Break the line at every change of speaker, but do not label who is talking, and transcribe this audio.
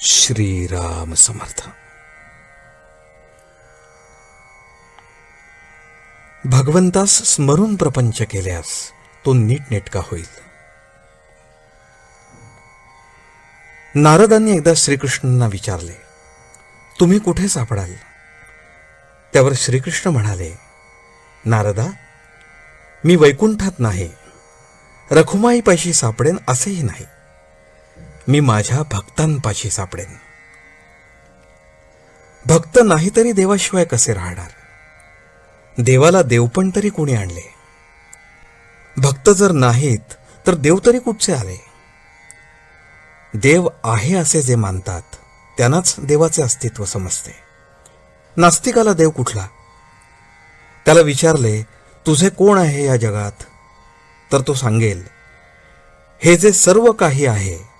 श्रीराम समर्थ. भगवंतास स्मरून प्रपंच केल्यास तो नीटनेटका होईल. नारदांनी एकदा श्रीकृष्णांना विचारले तुम्ही कुठे सापडाल? त्यावर श्रीकृष्ण म्हणाले नारदा मी वैकुंठात नाही. रखुमाईपाशी सापडेन असेही नाही. मी माझ्या भक्तांपाशी सापडेन. भक्त नाही तरी देवाशिवाय कसे राहणार? देवाला देवपण तरी कोणी आणले? भक्त जर नाहीत तर देव तरी कुठचे आले? देव आहे असे जे मानतात त्यांनाच देवाचे अस्तित्व समजते. नास्तिकाला देव कुठला? त्याला विचारले तुझे कोण आहे या जगात? तर तो सांगेल हे जे सर्व काही आहे